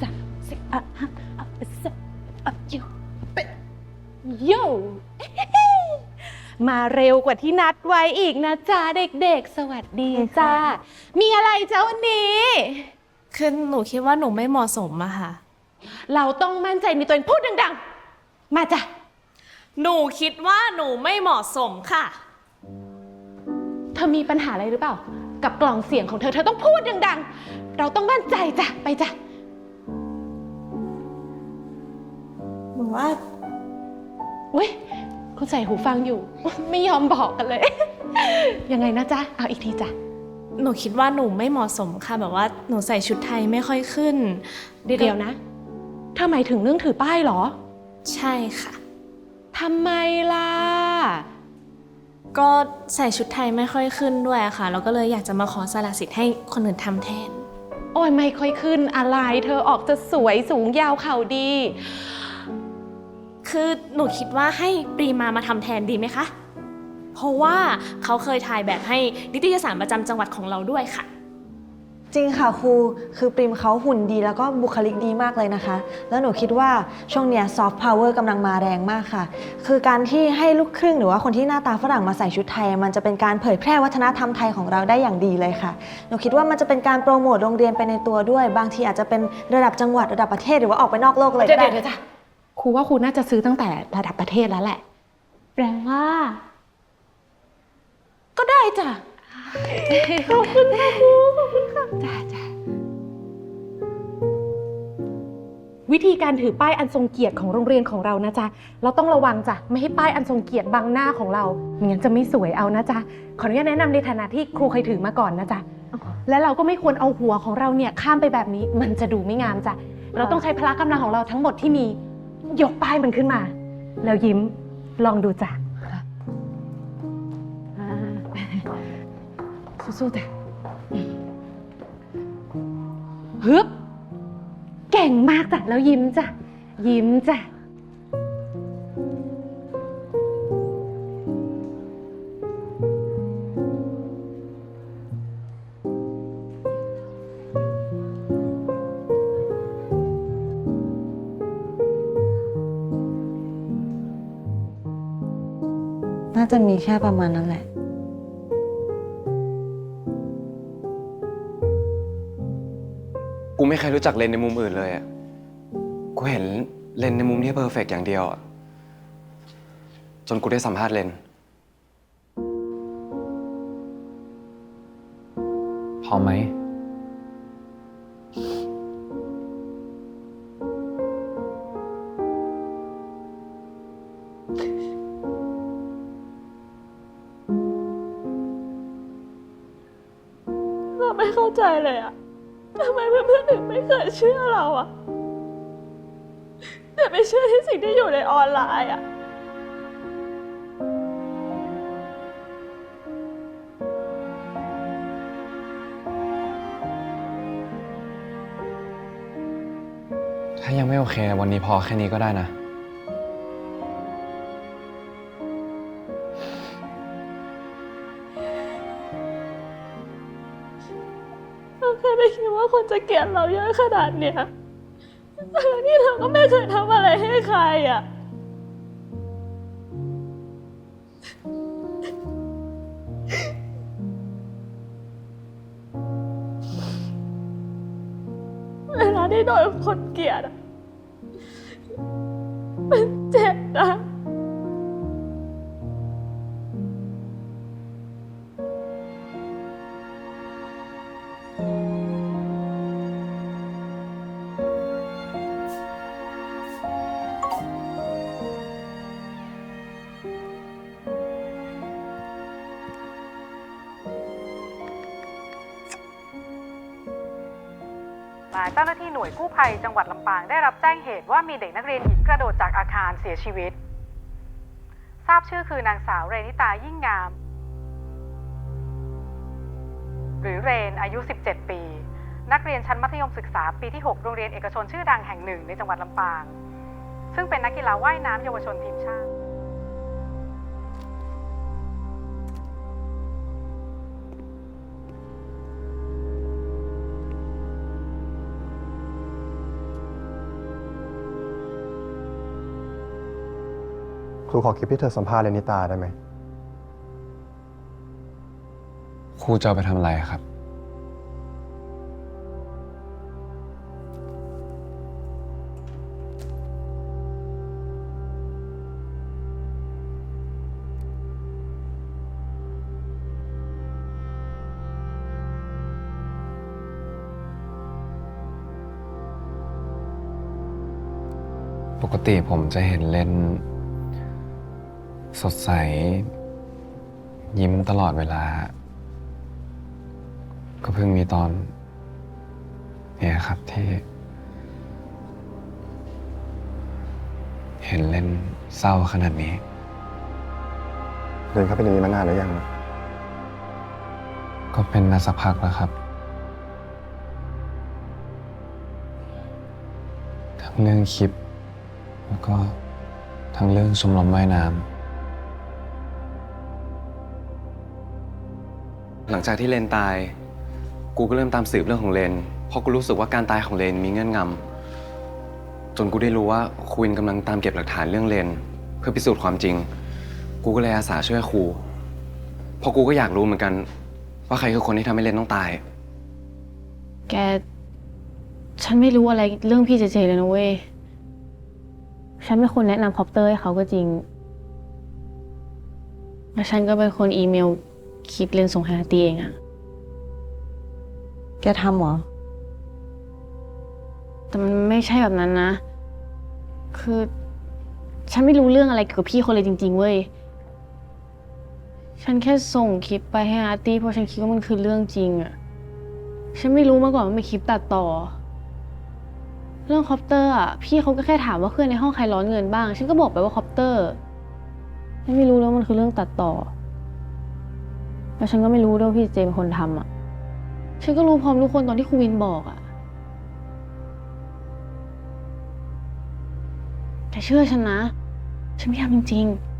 สามสี่อะห้าอะสามอะโยเป็นโยมาเร็วกว่าที่นัดไว้อีกนะจ๊ะเด็กๆ สวัสดีจ้า มีอะไรจ้าวันนี้ คือหนูคิดว่าหนูไม่เหมาะสมอะค่ะ เราต้องมั่นใจในตัวเองพูดดังๆ มาจ้ะ หนูคิดว่าหนูไม่เหมาะสมค่ะ เธอมีปัญหาอะไรหรือเปล่า กับกล่องเสียงของเธอ เธอต้องพูดดังๆ เราต้องมั่นใจจ้ะ ไปจ้ะ ว่า อุ้ยคุณใส่หูฟังอยู่ ไม่ยอมบอกกันเลย ยังไงนะจ๊ะ เอาอีกทีจ้ะ หนูคิดว่าหนูไม่เหมาะสมค่ะแบบว่าหนูใส่ชุดไทยไม่ค่อยขึ้น เดี๋ยวนะเธอหมายถึงเรื่องถือป้ายเหรอ ใช่ค่ะ ทำไมล่ะ ก็ใส่ชุดไทยไม่ค่อยขึ้นด้วยอะค่ะ แล้วก็เลยอยากจะมาขอสละสิทธิ์ให้คนอื่นทำแทน โอ้ยไม่ค่อยขึ้นอะไร เธอออกจะสวยสูงยาวเข่าดี คือหนูคิดว่าให้ปรีมามาทำแทนดีไหมคะ เพราะว่าเขาเคยถ่ายแบบให้นิตยสารประจำจังหวัดของเราด้วยค่ะ จริงค่ะครูคือปริมเขาหุ่นดีแล้วก็บุคลิกดีมากเลยนะคะ แล้วหนูคิดว่าช่วงเนี้ยซอฟต์พาวเวอร์กำลังมาแรงมากค่ะ คือการที่ให้ลูกครึ่งหรือว่าคนที่หน้าตาฝรั่งมาใส่ชุดไทย มันจะเป็นการเผยแพร่วัฒนธรรมไทยของเราได้อย่างดีเลยค่ะ หนูคิดว่ามันจะเป็นการโปรโมทโรงเรียนไปในตัวด้วย บางทีอาจจะเป็นระดับจังหวัดระดับประเทศหรือว่าออกไปนอกโลกเลยเดี๋ยก็วได้ เดี๋ยวจ้ะ ครูว่าครูน่าจะซื้อตั้งแต่ระดับประเทศแล้วแหละ แปลว่า ก็ได้จ้ะ ขอบคุณค่ะครูขอบคุณค่ะจ้าจ้าวิธีการถือป้ายอันทรงเกียรติของโรงเรียนของเรานะจ๊ะ เราต้องระวังจ้ะ ไม่ให้ป้ายอันทรงเกียรติบังหน้าของเราไม่งั้นจะไม่สวยเอานะจ๊ะ ขออนุญาตแนะนำในฐานะที่ครูเคยถือมาก่อนนะจ๊ะ และเราก็ไม่ควรเอาหัวของเราเนี่ยข้ามไปแบบนี้ มันจะดูไม่งามจ้ะ เราต้องใช้พละกำลังของเราทั้งหมดที่มี ยกป้ายมันขึ้นมา แล้วยิ้มลองดูจ้ะอ่าสู้ๆจ้ะฮึบเก่งมากจ้ะแล้วยิ้มจ้ะยิ้มจ้ะ จะมีแค่ประมาณนั้นแหละ กูไม่เคยรู้จักเลนในมุมอื่นเลยอะกูเห็นเลนในมุมที่เพอร์เฟกอย่างเดียวอะจนกูได้สัมภาษณ์เลนพร้อมไหม เราไม่เข้าใจเลยอะทำไมเพื่อนๆถึงไม่เคยเชื่อเราอะแต่ไม่เชื่อที่สิ่งที่อยู่ในออนไลน์อะถ้ายังไม่โอเค วันนี้พอแค่นี้ก็ได้นะ เราเคยไม่คิดว่าคนจะเกลียดเราเยอะขนาดเนี้ยทั้งที่เราก็ไม่เคยทำอะไรให้ใครอะเวลาที่โดนคนเกลียดอะมันเจ็บนะ เจ้าหน้าที่หน่วยกู้ภัยจังหวัดลำปางได้รับแจ้งเหตุว่ามีเด็กนักเรียนหญิงกระโดดจากอาคารเสียชีวิต ทราบชื่อคือนางสาวเรนิตายิ่งงาม หรือเรนอายุ 17 ปี นักเรียนชั้นมัธยมศึกษาปีที่ 6 โรงเรียนเอกชนชื่อดังแห่งหนึ่งในจังหวัดลำปาง ซึ่งเป็นนักกีฬาว่ายน้ำเยาวชนทีมชาติ ครูขอคลิปที่เธอสัมภาษณ์เรนิตาได้ไหม ครูจะเอาไปทำอะไรครับ ปกติผมจะเห็นเล่น สดใส ยิ้มตลอดเวลา ก็เพิ่งมีตอน เนี่ยครับที่ เห็นเล่นเศร้าขนาดนี้เรนเขาเป็นอย่างนี้มานานหรือยังนะก็เป็นมาสักพักแล้วครับทั้งเรื่องคลิป แล้วก็ทั้งเรื่องชมรมว่ายน้ำ หลังจากที่เลนตาย กูก็เริ่มตามสืบเรื่องของเลน เพราะกูรู้สึกว่าการตายของเลนมีเงื่อนงำจนกูได้รู้ว่าควินกำลังตามเก็บหลักฐานเรื่องเลน เพื่อพิสูจน์ความจริง กูก็เลยอาสาช่วยครู เพราะกูก็อยากรู้เหมือนกัน ว่าใครคือคนที่ทำให้เลนต้องตาย แก ฉันไม่รู้อะไรเรื่องพี่เจเจเลยนะเว้ย ฉันเป็นคนแนะนำคอปเตอร์ให้เขาก็จริง แล้วฉันก็เป็นคนอีเมล คลิปเรียนส่งหาตีเองอะแกทำเหรอ แต่มันไม่ใช่แบบนั้นนะ คือ ฉันไม่รู้เรื่องอะไรเกี่ยวกับพี่คนเลยจริง ๆ เว้ย ฉันแค่ส่งคลิปไปให้อาร์ตี้เพราะฉันคิดว่ามันคือเรื่องจริงอะฉันไม่รู้มาก่อนว่าเป็นคลิปตัดต่อ เรื่องคอปเตอร์อะพี่เขาก็แค่ถามว่าเพื่อนในห้องใครร้อนเงินบ้าง ฉันก็บอกไปว่าคอปเตอร์ ฉันไม่รู้แล้วามันคือเรื่องตัดต่อ แล้วฉันก็ไม่รู้ด้วยว่าพี่เจเป็นคนทำอะ ฉันก็รู้พร้อมทุกคนตอนที่ครูวินบอกอะ แต่เชื่อฉันนะ ฉันไม่ทำจริงๆ